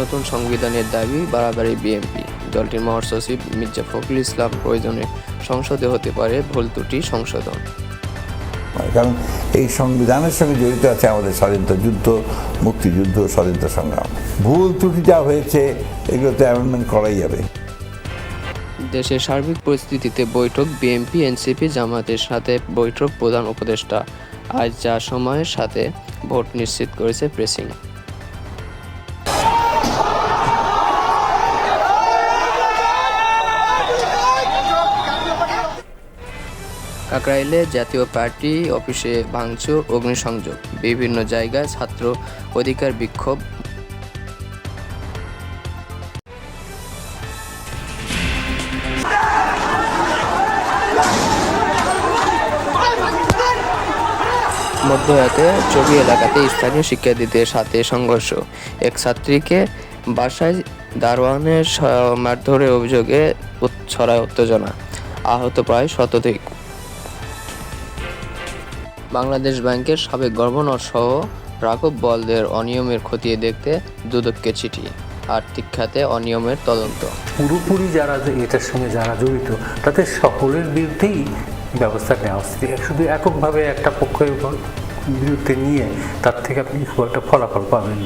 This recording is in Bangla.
নতুন সংবিধানের দাবি বাড়াবাড়ি বিএনপি। দলটির মহাসচিব মির্জা ফখরুল ইসলাম প্রয়োজনে সংসদে হতে পারে ভুল ত্রুটি সংশোধন। কারণ এই সংবিধানের সঙ্গে জড়িত আছে আমাদের স্বাধীনতা যুদ্ধ মুক্তিযুদ্ধ স্বাধীনতা সংগ্রাম। ভুল ত্রুটি যা হয়েছে এগুলোতে অ্যামেন্ডমেন্ট করাই যাবে। দেশের সার্বিক পরিস্থিতিতে বৈঠক বিএনপি এনসিপি জামাতের সাথে বৈঠক প্রধান উপদেষ্টা। আজ যা সময়ের সাথে ভোট নিশ্চিত করেছে প্রেসিং। কাকরাইলে জাতীয় পার্টি, অফিসে ভাঙচুর, অগ্নিসংযোগ। বিভিন্ন জায়গায় ছাত্র অধিকার বিক্ষোভ। মধ্যরাতে চবি এলাকাতে স্থানীয় শিক্ষার্থীদের সাথে সংঘর্ষ। এক ছাত্রীকে বাসায় দারোয়ানের মারধরের অভিযোগে ছড়ায় উত্তেজনা। আহত প্রায় শতাধিক। বাংলাদেশ ব্যাংকের সাবেক গভর্নর সহ রাঘব বলদের অনিয়মের খতিয়ে দেখতে দুদককে চিঠি, আর্থিক খাতে অনিয়মের তদন্ত পুরোপুরি যারা এটার সঙ্গে যারা জড়িত, তাদের সকলের বিরুদ্ধেই ব্যবস্থা নেওয়া উচিত শুধু এককভাবে একটা পক্ষের বিরুদ্ধে নিয়ে তার থেকে আপনি খুব একটা ফলাফল পাবেন।